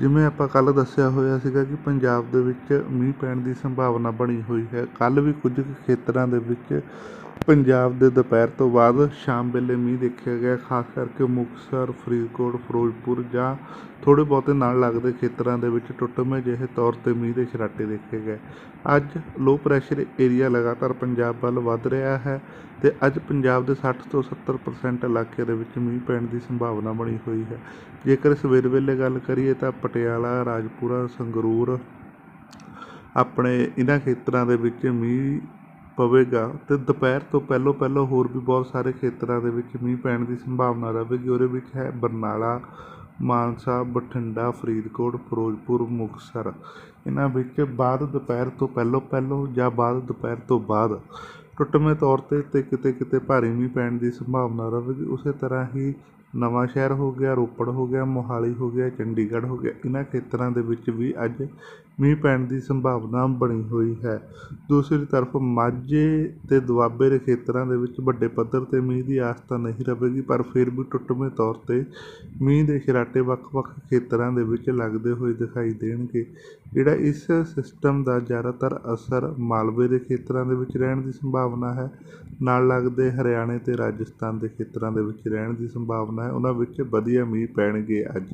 ਜਿਵੇਂ ਆਪਾਂ ਕੱਲ੍ਹ ਦੱਸਿਆ ਹੋਇਆ ਸੀਗਾ ਕਿ ਪੰਜਾਬ ਦੇ ਵਿੱਚ ਮੀਂਹ ਪੈਣ ਦੀ ਸੰਭਾਵਨਾ ਬਣੀ ਹੋਈ ਹੈ, ਕੱਲ੍ਹ ਵੀ ਕੁਝ ਕੁ ਖੇਤਰਾਂ ਦੇ ਵਿੱਚ ਪੰਜਾਬ ਦੇ ਦੁਪਹਿਰ ਤੋਂ ਬਾਅਦ ਸ਼ਾਮ ਵੇਲੇ ਮੀਂਹ ਦੇਖਿਆ ਗਿਆ, ਖਾਸ ਕਰਕੇ ਮੁਕਤਸਰ, ਫਰੀਦਕੋਟ, ਫਿਰੋਜ਼ਪੁਰ ਜਾਂ ਥੋੜ੍ਹੇ ਬਹੁਤੇ ਨਾਲ ਲੱਗਦੇ ਖੇਤਰਾਂ ਦੇ ਵਿੱਚ ਟੁੱਟਵੇਂ ਜਿਹੇ ਤੌਰ 'ਤੇ ਮੀਂਹ ਦੇ ਛਰਾਟੇ ਦੇਖੇ ਗਏ। ਅੱਜ ਲੋ ਪ੍ਰੈਸ਼ਰ ਏਰੀਆ ਲਗਾਤਾਰ ਪੰਜਾਬ ਵੱਲ ਵੱਧ ਰਿਹਾ ਹੈ ਅਤੇ ਅੱਜ ਪੰਜਾਬ ਦੇ 60 ਤੋਂ 70% ਇਲਾਕੇ ਦੇ ਵਿੱਚ ਮੀਂਹ ਪੈਣ ਦੀ ਸੰਭਾਵਨਾ ਬਣੀ ਹੋਈ ਹੈ। ਜੇਕਰ ਸਵੇਰ ਵੇਲੇ ਗੱਲ ਕਰੀਏ ਤਾਂ ਪਟਿਆਲਾ, ਰਾਜਪੁਰਾ, ਸੰਗਰੂਰ ਆਪਣੇ ਇਹਨਾਂ ਖੇਤਰਾਂ ਦੇ ਵਿੱਚ ਮੀਂਹ ਪਵੇਗਾ ਅਤੇ ਦੁਪਹਿਰ ਤੋਂ ਪਹਿਲਾਂ ਪਹਿਲਾਂ ਹੋਰ ਵੀ ਬਹੁਤ ਸਾਰੇ ਖੇਤਰਾਂ ਦੇ ਵਿੱਚ ਮੀਂਹ ਪੈਣ ਦੀ ਸੰਭਾਵਨਾ ਰਹੇਗੀ। ਉਹਦੇ ਵਿੱਚ ਹੈ ਬਰਨਾਲਾ, ਮਾਨਸਾ, ਬਠਿੰਡਾ, ਫਰੀਦਕੋਟ, ਫਿਰੋਜ਼ਪੁਰ, ਮੁਕਤਸਰ। ਇਹਨਾਂ ਵਿੱਚ ਬਾਅਦ ਦੁਪਹਿਰ ਤੋਂ ਪਹਿਲਾਂ ਪਹਿਲਾਂ ਜਾਂ ਬਾਅਦ ਦੁਪਹਿਰ ਤੋਂ ਬਾਅਦ ਟੁੱਟਵੇਂ ਤੌਰ 'ਤੇ ਤੇ ਕਿਤੇ ਕਿਤੇ ਭਾਰੀ ਮੀਂਹ ਪੈਣ ਦੀ ਸੰਭਾਵਨਾ ਰਹੇਗੀ। ਉਸੇ ਤਰ੍ਹਾਂ ਹੀ ਨਵਾਂਸ਼ਹਿਰ ਹੋ ਗਿਆ, ਰੋਪੜ ਹੋ ਗਿਆ, ਮੋਹਾਲੀ ਹੋ ਗਿਆ, ਚੰਡੀਗੜ੍ਹ ਹੋ ਗਿਆ। ਇਹਨਾਂ ਖੇਤਰਾਂ ਦੇ ਵਿੱਚ ਵੀ ਅੱਜ ਮੀਂਹ ਪੈਣ ਦੀ ਸੰਭਾਵਨਾ ਬਣੀ ਹੋਈ ਹੈ। ਦੂਸਰੀ ਤਰਫ ਮਾਝੇ ਤੇ ਦੁਆਬੇ ਦੇ ਖੇਤਰਾਂ ਦੇ ਵਿੱਚ ਵੱਡੇ ਪੱਧਰ 'ਤੇ ਮੀਂਹ ਦੀ ਆਸ ਤਾਂ ਨਹੀਂ ਰਹੇਗੀ ਪਰ ਫਿਰ ਵੀ ਟੁੱਟਵੇਂ ਤੌਰ 'ਤੇ ਮੀਂਹ ਦੇ ਛਰਾਟੇ ਵੱਖ-ਵੱਖ ਖੇਤਰਾਂ ਦੇ ਵਿੱਚ ਲੱਗਦੇ ਹੋਏ ਦਿਖਾਈ ਦੇਣਗੇ। ਜਿਹੜਾ ਇਸ ਸਿਸਟਮ ਦਾ ਜ਼ਿਆਦਾਤਰ ਅਸਰ ਮਾਲਵੇ ਦੇ ਖੇਤਰਾਂ ਦੇ ਵਿੱਚ ਰਹਿਣ ਦੀ ਸੰਭਾਵਨਾ ਹੈ, ਨਾਲ ਲੱਗਦੇ ਹਰਿਆਣੇ ਤੇ ਰਾਜਸਥਾਨ ਦੇ ਖੇਤਰਾਂ ਦੇ ਵਿੱਚ ਰਹਿਣ ਦੀ ਸੰਭਾਵਨਾ ਹੈ ਉਹਨਾਂ ਵਿੱਚ ਵਧੀਆ ਮੀਂਹ ਪੈਣਗੇ ਅੱਜ।